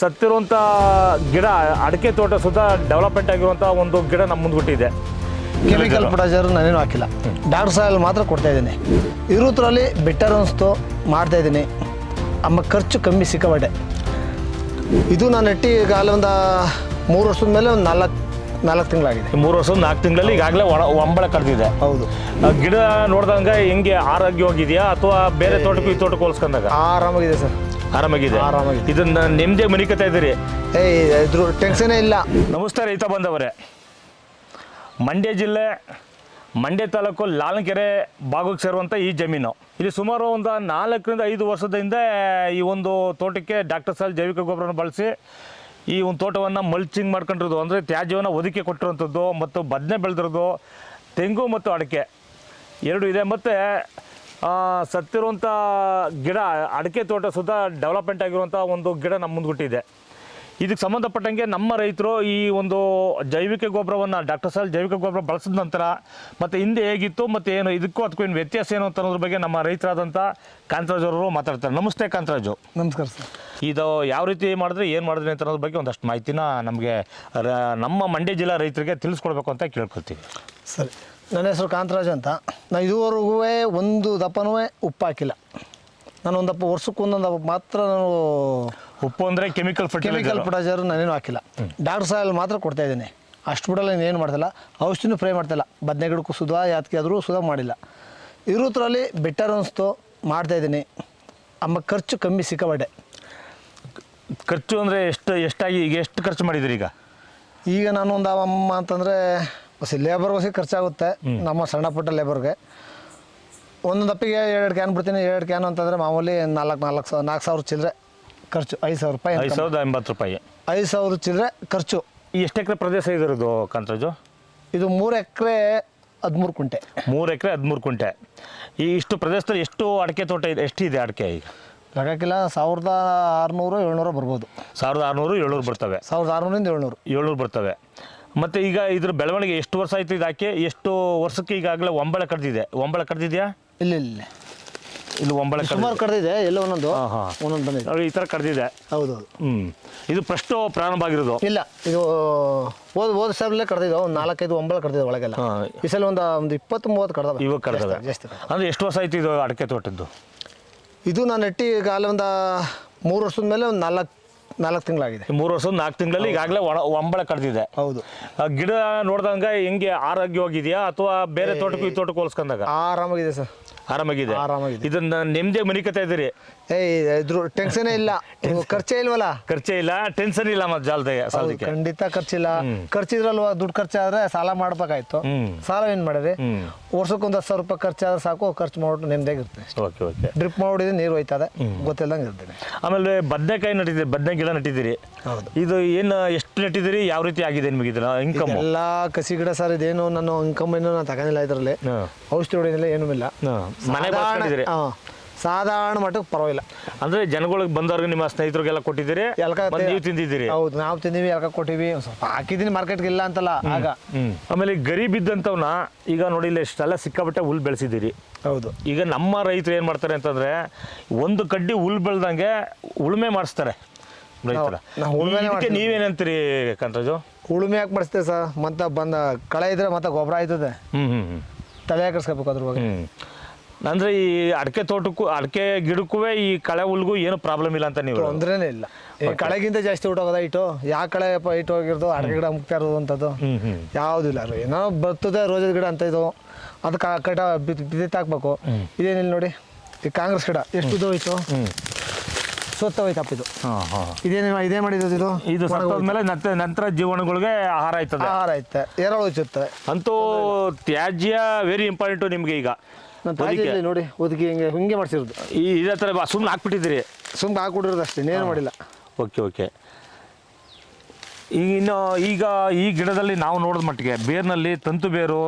ಸತ್ತಿರುವಂಥ ಗಿಡ ಅಡಿಕೆ ತೋಟ ಸುತ್ತ ಡೆವಲಪ್ಮೆಂಟ್ ಆಗಿರುವಂಥ ಒಂದು ಗಿಡ ನಮ್ಮ ಮುಂದ್ಗುಟ್ಟಿದೆ ಕೆಮಿಕಲ್ ಫರ್ಟಿಲೈಸರ್ ನಾನೇನು ಹಾಕಿಲ್ಲ. ಡಾಕ್ಟರ್ ಸಾಯಲ್ ಮಾತ್ರ ಕೊಡ್ತಾ ಇದ್ದೀನಿ. ಇರೋದ್ರಲ್ಲಿ ಬೆಟರ್ ಅನಿಸ್ತು ಮಾಡ್ತಾ ಇದ್ದೀನಿ. ಅಮ್ಮ ಖರ್ಚು ಕಮ್ಮಿ ಸಿಕ್ಕಾಬಟ್ಟೆ ಇದು ನಾನು ನೆಟ್ಟಿ ಈಗ ಅಲ್ಲೊಂದು ಒಂದು ಮೂರು ವರ್ಷದ ಮೇಲೆ ಒಂದು ನಾಲ್ಕು ನಾಲ್ಕು ತಿಂಗಳಾಗಿದೆ. ಮೂರು ವರ್ಷ ನಾಲ್ಕು ತಿಂಗಳಲ್ಲಿ ಈಗಾಗಲೇ ಒಣ ಒಂಬಳ ಕಳೆದಿದೆ ಹೌದು. ಗಿಡ ನೋಡ್ದಂಗೆ ಹೆಂಗೆ ಆರೋಗ್ಯವಾಗಿದೆಯಾ ಅಥವಾ ಬೇರೆ ತೋಟಕ್ಕೂ ಈ ತೋಟಕ್ಕೆ ಹೋಲ್ಸ್ಕೊಂಡಾಗ? ಆರಾಮಾಗಿದೆ ಸರ್. ಆರಾಮಾಗಿದೆ. ಆರಾಮಾಗಿದೆ. ಇದನ್ನ ನೆಮ್ಮದಿ ಮನಿಕತಾ ಇದ್ದೀರಿ? ಏಯ್ ಇದ್ರ ಟೆನ್ಷನೇ ಇಲ್ಲ. ನಮಸ್ತೆ ರೈತ ಬಂದವರೇ. ಮಂಡ್ಯ ಜಿಲ್ಲೆ ಮಂಡ್ಯ ತಾಲೂಕು ಲಾಲಕೆರೆ ಭಾಗಕ್ಕೆ ಸೇರುವಂಥ ಈ ಜಮೀನು. ಇಲ್ಲಿ ಸುಮಾರು ಒಂದು ನಾಲ್ಕರಿಂದ ಐದು ವರ್ಷದ ಹಿಂದೆ ಈ ಒಂದು ತೋಟಕ್ಕೆ ಡಾಕ್ಟರ್ ಸಾಲ್ ಜೈವಿಕ ಗೊಬ್ಬರನ ಬಳಸಿ ಈ ಒಂದು ತೋಟವನ್ನು ಮಲ್ಚಿಂಗ್ ಮಾಡ್ಕೊಂಡಿರೋದು ಅಂದರೆ ತ್ಯಾಜ್ಯವನ್ನು ಒದಕೆ ಕೊಟ್ಟಿರುವಂಥದ್ದು ಮತ್ತು ಬದನೆ ಬೆಳೆದಿರೋದು ತೆಂಗು ಮತ್ತು ಅಡಿಕೆ. ಎರಡು ಇದೆ. ಮತ್ತು ಸತ್ತಿರುವಂಥ ಗಿಡ ಅಡಿಕೆ ತೋಟ ಸುತ್ತ ಡೆವಲಪ್ಮೆಂಟ್ ಆಗಿರುವಂಥ ಒಂದು ಗಿಡ ನಮ್ಮ ಮುಂದ್ಗುಟ್ಟಿದೆ. ಇದಕ್ಕೆ ಸಂಬಂಧಪಟ್ಟಂಗೆ ನಮ್ಮ ರೈತರು ಈ ಒಂದು ಜೈವಿಕ ಗೊಬ್ಬರವನ್ನು ಡಾಕ್ಟರ್ ಸಾಲ್ ಜೈವಿಕ ಗೊಬ್ಬರ ಬಳಸಿದ ನಂತರ ಮತ್ತು ಹಿಂದೆ ಹೇಗಿತ್ತು ಮತ್ತು ಏನು ಇದಕ್ಕೂ ಅದಕ್ಕೂ ಏನು ವ್ಯತ್ಯಾಸ ಏನು ಅಂತ ಅನ್ನೋದ್ರ ಬಗ್ಗೆ ನಮ್ಮ ರೈತರಾದಂಥ ಕಾಂತರಾಜ್ ಅವರು ಮಾತಾಡ್ತಾರೆ. ನಮಸ್ತೆ ಕಾಂತರಾಜು ನಮಸ್ಕಾರ ಸರ್. ಇದು ಯಾವ ರೀತಿ ಮಾಡಿದ್ರೆ ಏನು ಮಾಡಿದ್ರಿ ಅಂತ ಅನ್ನೋದ್ರ ಬಗ್ಗೆ ಒಂದಷ್ಟು ಮಾಹಿತಿನ ನಮಗೆ ರ- ನಮ್ಮ ಮಂಡ್ಯ ಜಿಲ್ಲಾ ರೈತರಿಗೆ ತಿಳಿಸ್ಕೊಡ್ಬೇಕು ಅಂತ ಕೇಳ್ಕೊಳ್ತೀವಿ. ಸರಿ. ನನ್ನ ಹೆಸರು ಕಾಂತರಾಜ್ ಅಂತ. ನಾನು ಇದುವರೆಗೂ ಒಂದು ದಪ್ಪನೂ ಉಪ್ಪು ಹಾಕಿಲ್ಲ. ನಾನು ಒಂದು ದಪ್ಪ ವರ್ಷಕ್ಕೆ ಒಂದೊಂದು ದಪ್ಪ ಮಾತ್ರ ನಾನು ಉಪ್ಪು ಅಂದರೆ ಕೆಮಿಕಲ್ ಕೆಮಿಕಲ್ ಫರ್ಟಿಲೈಸರ್ ನಾನೇನು ಹಾಕಿಲ್ಲ. ಡಾಕ್ಟರ್ ಸಾಯಲ್ಲಿ ಮಾತ್ರ ಕೊಡ್ತಾ ಇದ್ದೀನಿ. ಅಷ್ಟು ಬಿಡಲ್ಲ ಏನು ಮಾಡ್ತಿಲ್ಲ. ಔಷಧಿನೂ ಫ್ರೈ ಮಾಡ್ತಿಲ್ಲ. ಬದನೆ ಗಿಡಕ್ಕೂ ಸುಧಾ ಯಾತಕ್ಕೆ ಆದರೂ ಸುಧಾ ಮಾಡಿಲ್ಲ. ಇರೋದ್ರಲ್ಲಿ ಬೆಟರ್ ಅನಿಸ್ತು ಮಾಡ್ತಾ ಇದ್ದೀನಿ. ಅಮ್ಮ ಖರ್ಚು ಕಮ್ಮಿ ಸಿಕ್ಕಾಬಟ್ಟೆ ಖರ್ಚು ಅಂದರೆ ಎಷ್ಟು ಎಷ್ಟಾಗಿ ಈಗ ಎಷ್ಟು ಖರ್ಚು ಮಾಡಿದ್ರಿ ಈಗ? ಈಗ ನಾನು ಒಂದು ಅಮ್ಮ ಅಂತಂದರೆ ಹೊಸ ಲೇಬರ್ ಬಸ್ಗೆ ಖರ್ಚಾಗುತ್ತೆ ನಮ್ಮ ಸಣ್ಣ ಪುಟ್ಟ ಲೇಬರ್ಗೆ ಒಂದೊಂದು ದಪ್ಪಿಗೆ ಎರಡು ಕ್ಯಾನ್ ಬಿಡ್ತೀನಿ ಎರಡು ಕ್ಯಾನ್ ಅಂತಂದರೆ ಮಾಮೂಲಿ ನಾಲ್ಕು ನಾಲ್ಕು ಸಾವಿರ ನಾಲ್ಕು ಸಾವಿರ ಚಿಲ್ಲರೆ ಖರ್ಚು ಐದು ಸಾವಿರ ರೂಪಾಯಿ ಐದು ಸಾವಿರದ ಎಂಬತ್ತು ರೂಪಾಯಿ. ಐದು ಸಾವಿರ ಚಿಲ್ಲರೆ ಖರ್ಚು. ಎಷ್ಟು ಎಕರೆ ಪ್ರದೇಶ ಇದಿರೋದು ಕಾಂತರಾಜು? ಇದು ಮೂರು ಎಕರೆ ಹದಿಮೂರು ಕುಂಟೆ. ಮೂರು ಎಕರೆ ಹದಿಮೂರು ಕುಂಟೆ. ಈ ಇಷ್ಟು ಪ್ರದೇಶದಲ್ಲಿ ಎಷ್ಟು ಅಡಿಕೆ ತೋಟ ಇದೆ? ಎಷ್ಟಿದೆ ಅಡಿಕೆ ಈಗ? ಲೆಕ್ಕಕ್ಕಿಲ್ಲ ಸಾವಿರದ ಆರುನೂರು ಏಳ್ನೂರು ಬರ್ಬೋದು. ಸಾವಿರದ ಆರುನೂರು ಏಳ್ನೂರು ಬರ್ತವೆ. ಸಾವಿರದ ಆರುನೂರಿಂದ ಏಳ್ನೂರು. ಏಳ್ನೂರು ಬರ್ತವೆ. ಮತ್ತು ಈಗ ಇದ್ರ ಬೆಳವಣಿಗೆ ಎಷ್ಟು ವರ್ಷ ಆಯ್ತು ಇದು ಹಾಕಿ ಎಷ್ಟು ವರ್ಷಕ್ಕೆ ಈಗಾಗಲೇ ಒಂಬಳೆ ಕಡ್ದಿದೆ? ಒಂಬಳ ಕಡ್ದಿದ್ಯಾ? ಇಲ್ಲ ಇಲ್ಲ ಇಲ್ಲ. ಒಂಬಳೆ ಸುಮಾರು ಕಡ್ದಿದೆ ಎಲ್ಲ ಒಂದೊಂದು ಹಾಂ ಹಾಂ. ಒಂದೊಂದು ಬಂದಿದೆ. ನೋಡಿ ಈ ಥರ ಕಡ್ದಿದೆ? ಹೌದು ಹೌದು. ಹ್ಞೂ ಇದು ಫಸ್ಟ್ ಪ್ರಾರಂಭ ಆಗಿರೋದು? ಇಲ್ಲ ಇದು ಓದ್ ಓದ್ ಸಾಲಲ್ಲೇ ಕಡ್ದಿದ್ದು ಒಂದು ನಾಲ್ಕೈದು ಒಂಬಳ ಕಡ್ದಿದೆ ಒಳಗೆಲ್ಲ. ಹಾಂ. ಈ ಸಲ ಒಂದು ಒಂದು ಇಪ್ಪತ್ತು ಮೂವತ್ತು ಕಡ್ದ ಇವಾಗ ಕಡ್ದವೆ. ಜಾಸ್ತಿ ಕಡ್ದವೆ. ಅಂದರೆ ಎಷ್ಟು ವರ್ಷ ಆಯ್ತು ಇದು ಅಡಕೆ ತೋಟದ್ದು? ಇದು ನಾನು ನೆಟ್ಟಿ ಈಗ ಅಲ್ಲಿ ಒಂದು ಮೂರು ವರ್ಷದ ಮೇಲೆ ಒಂದು ನಾಲ್ಕು ನಾಲ್ಕು ತಿಂಗಳಾಗಿದೆ. ಮೂರು ವರ್ಷದ ನಾಲ್ಕು ತಿಂಗಳಲ್ಲಿ ಈಗಾಗಲೇ ಒಣ ಒಂಬಳೆ ಕಡ್ದಿದೆ. ಹೌದು. ಆ ಗಿಡ ನೋಡ್ದಂಗೆ ಹೆಂಗೆ ಆರೋಗ್ಯವಾಗಿದೆಯಾ ಅಥವಾ ಬೇರೆ ತೋಟಕ್ಕೂ ಈ ತೋಟಕ್ಕೆ ಹೋಲಿಸ್ಕೊಂಡಾಗ? ಆರಾಮಾಗಿದೆ ಸರ್. ಆರಾಮಾಗಿದೆ. ಆರಾಮಾಗಿದೆ. ಇದನ್ನ ನೆಮ್ಮದಿ ಮನಿಕತಾ ಇದ್ದೀರಿ. ಏಯ್ ಇದ್ರ ಟೆನ್ಷನ್ ಇಲ್ಲ. ಖರ್ಚೇ ಇಲ್ವಲ್ಲ? ಖರ್ಚೇ ಇಲ್ಲ ಟೆನ್ಷನ್ ಇಲ್ಲ ಮತ್ತೆ ಜಾಲದಾಗ ಹೌದು, ಖಂಡಿತ ಖರ್ಚಿಲ್ಲ ಖರ್ಚಿದ್ರಲ್ವಾ? ದುಡ್ಡು ಖರ್ಚಾದ್ರೆ ಸಾಲ ಮಾಡ್ಬೇಕಾಯ್ತು. ಹ್ಮ್. ಸಾಲ ಏನು ಮಾಡಿದ್ರಿ? ಹ್ಮ್. ವರ್ಷಕ್ಕೆ ಒಂದು ಹತ್ತು ಸಾವಿರ ರೂಪಾಯಿ ಖರ್ಚಾದ್ರೆ ಸಾಕು ಖರ್ಚು ಮಾಡ್ಬಿಟ್ಟು ನೆಮ್ಮದಿಯಾಗಿರುತ್ತೆ. Okay okay. ಡ್ರಿಪ್ ಮಾಡಿದ್ರೆ ನೀರು ಹೋಯ್ತದೆ. ಗೊತ್ತಿಲ್ಲದಂಗೆ ಇರ್ತೀನಿ. ಆಮೇಲೆ ಬದನೆಕಾಯಿ ನಟ್ಟಿದ್ದೀರಿ ಬದನೆ ಗಿಡ ನಟ್ಟಿದ್ದೀರಿ. ಹೌದು. ಇದು ಏನು ಎಷ್ಟು ನಟ್ಟಿದ್ದೀರಿ? ಯಾವ ರೀತಿ ಆಗಿದೆ ನಿಮಗೆ ಇದರ ಇನ್ಕಮ್ ಎಲ್ಲ ಕಸಿ ಗಿಡ ಸರ್ ಇದೇನು ನಾನು ಇನ್ಕಮ್ ಏನು ನಾನು ತಗೊಂಡಿಲ್ಲ ಇದರಲ್ಲಿ. ಔಷಧಿ ಹೊಡೆಯಲಿಲ್ಲ ಏನೂ ಇಲ್ಲ. ಮನೆ ಸಾಧಾರಣ ಹಾಂ. ಸಾಧಾರಣ ಮಟ್ಟಕ್ಕೆ ಪರವಾಗಿಲ್ಲ. ಅಂದ್ರೆ ಜನಗಳಿಗೆ ಬಂದವ್ರಿಗೆ ನಿಮ್ಮ ಸ್ನೇಹಿತರಿಗೆಲ್ಲ ಕೊಟ್ಟಿದ್ದೀರಿ? ಎಲ್ಕ ಮತ್ತೆ ನೀವು ತಿಂದಿದ್ದೀರಿ? ಹೌದು ನಾವು ತಿಂದೀವಿ ಎಲ್ಕ ಕೊಟ್ಟಿವಿ. ಒಂದ್ ಸ್ವಲ್ಪ ಹಾಕಿದ್ದೀನಿ ಮಾರ್ಕೆಟ್ಗೆ ಇಲ್ಲ ಅಂತಲ್ಲ ಆಗ. ಆಮೇಲೆ ಈ ಗರಿ ಬಿದ್ದಂಥವ್ನ ಈಗ ನೋಡಿ ಇಲ್ಲಿ ಇಷ್ಟೆಲ್ಲ ಸಿಕ್ಕಾಪಟ್ಟೆ ಹುಲ್ ಬೆಳೆಸಿದ್ದೀರಿ. ಹೌದು. ಈಗ ನಮ್ಮ ರೈತರು ಏನು ಮಾಡ್ತಾರೆ ಅಂತಂದ್ರೆ ಒಂದು ಕಡ್ಡಿ ಹುಲ್ ಬೆಳ್ದಂಗೆ ಉಳುಮೆ ಮಾಡಿಸ್ತಾರೆ ರೈತರ. ನಾವು ಉಳುಮೆನೇ ಇದಕ್ಕೆ ಮಾಡ್ತೀವಿ. ನೀವೇನಂತೀರಿ ಕಾಂತರಾಜು? ಉಳುಮೆ ಯಾಕೆ ಮಾಡಿಸ್ತೇವೆ ಸರ್? ಮತ್ತೆ ಬಂದ ಕಳೆ ಇದ್ರೆ ಮತ್ತೆ ಗೊಬ್ಬರ ಆಯ್ತದೆ. ಹ್ಮ್ ಹ್ಮ್ ಹ್ಮ್. ತಲೆ ಹಾಕಿಸ್ಕೋಬೇಕು ಅದ್ರ ಬಗ್ಗೆ ಹ್ಮ್. ಅಂದ್ರೆ ಈ ಅಡಕೆ ತೋಟಕ್ಕೂ ಅಡಕೆ ಗಿಡಕ್ಕೂ ಈ ಕಳೆ ಹುಲ್ಗೂ ಏನು ಪ್ರಾಬ್ಲಮ್ ಇಲ್ಲ ಅಂತ ನೀವು. ತೊಂದ್ರೆನೇ ಇಲ್ಲ. ಈ ಕಳೆಗಿಂತ ಜಾಸ್ತಿ ಊಟೋಗೋದ ಇಟ್ಟು ಯಾವ ಕಳೆ ಇಟ್ಟು ಹೋಗಿರೋದು? ಅಡಿಕೆ ಗಿಡ ಮುಗ್ತಾ ಇರೋದು ಅಂತದ್ದು? ಹ್ಮ್ ಹ್ಮ್. ಯಾವುದೂ ಇಲ್ಲ. ಏನೋ ಬರ್ತದೆ ರೋಜದ ಗಿಡ ಅಂತ ಇದು. ಅದಕ್ಕೆ ಕಟ ಬಿದ್ದಿತ್ತು ಹಾಕ್ಬೇಕು. ಇದೇನಿಲ್ಲ ನೋಡಿ ಈ ಕಾಂಗ್ರೆಸ್ ಗಿಡ ಎಷ್ಟು ಇದು ಹೋಯ್ತು ಹ್ಮ್. ಸೊತ್ತ ಹೋಯ್ತಪ್ಪ ಇದು. ಇದೇನು ಇದೇ ಮಾಡಿದ್ದು ಇದು ಇದು? ಸತ್ತೋದ್ಮೇಲೆ ನಂತರ ನಂತರ ಜೀವನಗಳಿಗೆ ಆಹಾರ ಆಯ್ತದೆ. ಆಹಾರ ಐತೆ ಎರಡು ಹೋಯ್ಸುತ್ತೆ ಅಂತೂ ತ್ಯಾಜ್ಯ ವೆರಿ ಇಂಪಾರ್ಟೆಂಟು ನಿಮಗೆ ಈಗ. ನಾನು ತಾಜಿಯಲ್ಲಿ ನೋಡಿ ಒದಗಿ ಹಿಂಗೆ ಹಿಂಗೆ ಮಾಡಿಸಿರೋದು. ಈ ಇದೇ ಥರ ಸುಮ್ಮನೆ ಹಾಕ್ಬಿಟ್ಟಿದ್ದೀರಿ. ಸುಮ್ಮನೆ ಹಾಕ್ಬಿಟ್ಟಿರೋದು ಅಷ್ಟೇ ಇನ್ನೇನು ಮಾಡಿಲ್ಲ. Okay okay. ಈಗ ಇನ್ನು ಈಗ ಈ ಗಿಡದಲ್ಲಿ ನಾವು ನೋಡಿದ ಮಟ್ಟಿಗೆ ಬೇರ್ನಲ್ಲಿ ತಂತು ಬೇರು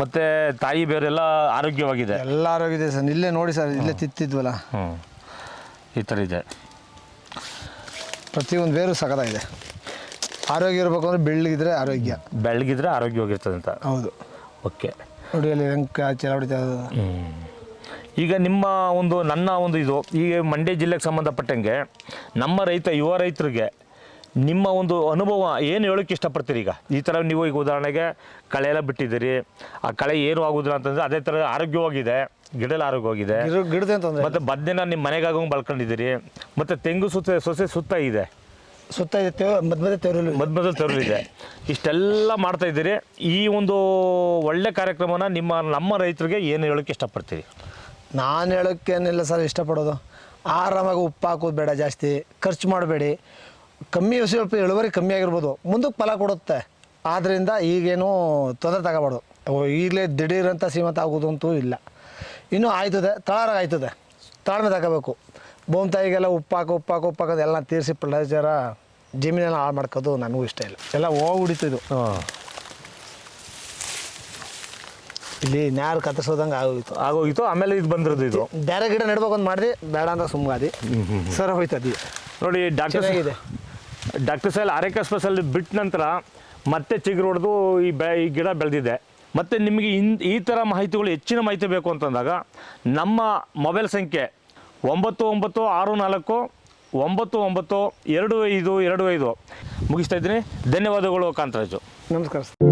ಮತ್ತು ತಾಯಿ ಬೇರೆಲ್ಲ ಆರೋಗ್ಯವಾಗಿದೆ. ಎಲ್ಲ ಆರೋಗ್ಯ ಇದೆ ಸರ್ ಇಲ್ಲೇ ನೋಡಿ ಸರ್ ಇಲ್ಲೇ ತಿತ್ತಿದ್ವಲ್ಲ ಹ್ಞೂ ಈ ಥರ ಇದೆ. ಪ್ರತಿಯೊಂದು ಬೇರು ಸಖತ್ತಾಗಿದೆ ಆರೋಗ್ಯ ಇರಬೇಕು ಅಂದ್ರೆ ಬೆಳ್ಳಗಿದ್ರೆ ಆರೋಗ್ಯ. ಬೆಳಗಿದ್ರೆ ಆರೋಗ್ಯವಾಗಿರ್ತದೆ ಅಂತ. ಹೌದು. ಓಕೆ. ನೋಡಿ ಅಲ್ಲಿ ಹೆಂಗೆ ಚೆಲ ಹೊಡಿತಾ ಇರೋದು. ಈಗ ನಿಮ್ಮ ಒಂದು ನನ್ನ ಒಂದು ಇದು ಈಗ ಮಂಡ್ಯ ಜಿಲ್ಲೆಗೆ ಸಂಬಂಧಪಟ್ಟಂಗೆ ನಮ್ಮ ರೈತ ಯುವ ರೈತರಿಗೆ ನಿಮ್ಮ ಒಂದು ಅನುಭವ ಏನು ಹೇಳೋಕ್ಕೆ ಇಷ್ಟಪಡ್ತೀರಿ ಈಗ? ಈ ಥರ ನೀವು ಈಗ ಉದಾಹರಣೆಗೆ ಕಳೆ ಎಲ್ಲ ಬಿಟ್ಟಿದ್ದೀರಿ. ಆ ಕಳೆ ಏನು ಆಗೋದಿಲ್ಲ ಅಂತಂದರೆ ಅದೇ ಥರ ಆರೋಗ್ಯವಾಗಿದೆ. ಗಿಡ ಎಲ್ಲ ಆರೋಗ್ಯವಾಗಿದೆ. ಗಿಡದ ಅಂತಂದರೆ ಮತ್ತೆ ಮತ್ತು ಬದನೆನ ನಿಮ್ಮ ಮನೆಗಾಗಂಗೆ ಬಳ್ಕೊಂಡಿದ್ದೀರಿ. ಮತ್ತು ತೆಂಗು ಸುತ್ತ ಸೊಸೆ ಸುತ್ತ ಇದೆ. ಸುತ್ತ ಇದೆ ತೇವ ಮಧ್ಯ ಮಧ್ಯೆ ಇಷ್ಟೆಲ್ಲ ಮಾಡ್ತಾ ಇದ್ದೀರಿ. ಈ ಒಂದು ಒಳ್ಳೆ ಕಾರ್ಯಕ್ರಮನ ನಿಮ್ಮ ನಮ್ಮ ರೈತರಿಗೆ ಏನು ಹೇಳೋಕ್ಕೆ ಇಷ್ಟಪಡ್ತೀರಿ? ನಾನು ಹೇಳೋಕ್ಕೇನಿಲ್ಲ ಸರ್ ಇಷ್ಟಪಡೋದು. ಆರಾಮಾಗಿ ಉಪ್ಪು ಹಾಕೋದು ಬೇಡ ಜಾಸ್ತಿ. ಖರ್ಚು ಮಾಡಬೇಡಿ. ಕಮ್ಮಿ ಸ್ವಲ್ಪ ಇಳುವರಿ ಕಮ್ಮಿ ಆಗಿರ್ಬೋದು. ಮುಂದಕ್ಕೆ ಫಲ ಕೊಡುತ್ತೆ. ಆದ್ದರಿಂದ ಈಗೇನು ತೊಂದರೆ ತಗೋಬಾರ್ದು. ಓ, ಈಗಲೇ ದಿಢೀರಂತ ಸೀಮಂತ ಆಗೋದು ಅಂತೂ ಇಲ್ಲ. ಇನ್ನೂ ಆಯ್ತದೆ. ತಳಾರಾಗ ಆಯ್ತದೆ. ತಾಳ್ಮೆ ತಗೋಬೇಕು. ಭೂಮಿ ತಾಯಿಗೆಲ್ಲ ಉಪ್ಪು ಉಪ್ಪಾಕ ಉಪ್ಪು ಹಾಕು ಉಪ್ಪು ಹಾಕೋದು ಎಲ್ಲ ತೀರಿಸಿ ಪ್ಲಾಸ್ಟರ ಜಮೀನೆಲ್ಲ ಹಾಳು ಮಾಡ್ಕೋದು ನನಗೂ ಇಷ್ಟ ಇಲ್ಲ. ಎಲ್ಲ ಹೋಗ್ಬಿಡಿತು ಹಾಂ. ಇಲ್ಲಿ ನ್ಯಾರು ಕತ್ತರಿಸೋದಂಗೆ ಆಗೋಯ್ತು. ಆಗೋಗಿತ್ತು ಆಮೇಲೆ ಇದು ಬಂದಿರೋದು ಇದು. ಬೇರೆ ಗಿಡ ನೆಡ್ಬೇಕು ಅಂತ ಮಾಡಿದೆ ಬೇಡ ಅಂತ ಸುಮ್ಮಗಾದಿ ಸರ್ ಹೋಯ್ತದಿ ನೋಡಿ ಡಾಕ್ಟರ್ ಇದೆ ಡಾಕ್ಟರ್ ಸೈಲ್ ಆರೋಗ್ಯ ಸ್ಪೆಷಲ್ ಬಿಟ್ಟ ನಂತರ ಮತ್ತೆ ಚಿಗುರು ಹೊಡೆದು ಈ ಬೆ ಈ ಗಿಡ ಬೆಳೆದಿದೆ. ಮತ್ತು ನಿಮಗೆ ಇನ್ ಈ ಥರ ಮಾಹಿತಿಗಳು ಹೆಚ್ಚಿನ ಮಾಹಿತಿ ಬೇಕು ಅಂತಂದಾಗ ನಮ್ಮ ಮೊಬೈಲ್ ಸಂಖ್ಯೆ ಒಂಬತ್ತು ಒಂಬತ್ತು ಆರು ನಾಲ್ಕು, ಒಂಬತ್ತು ಒಂಬತ್ತು, ಎರಡು ಐದು ಎರಡು ಐದು. ಮುಗಿಸ್ತಾ ಇದ್ದೀನಿ. ಧನ್ಯವಾದಗಳು ಕಾಂತರಾಜು. ನಮಸ್ಕಾರ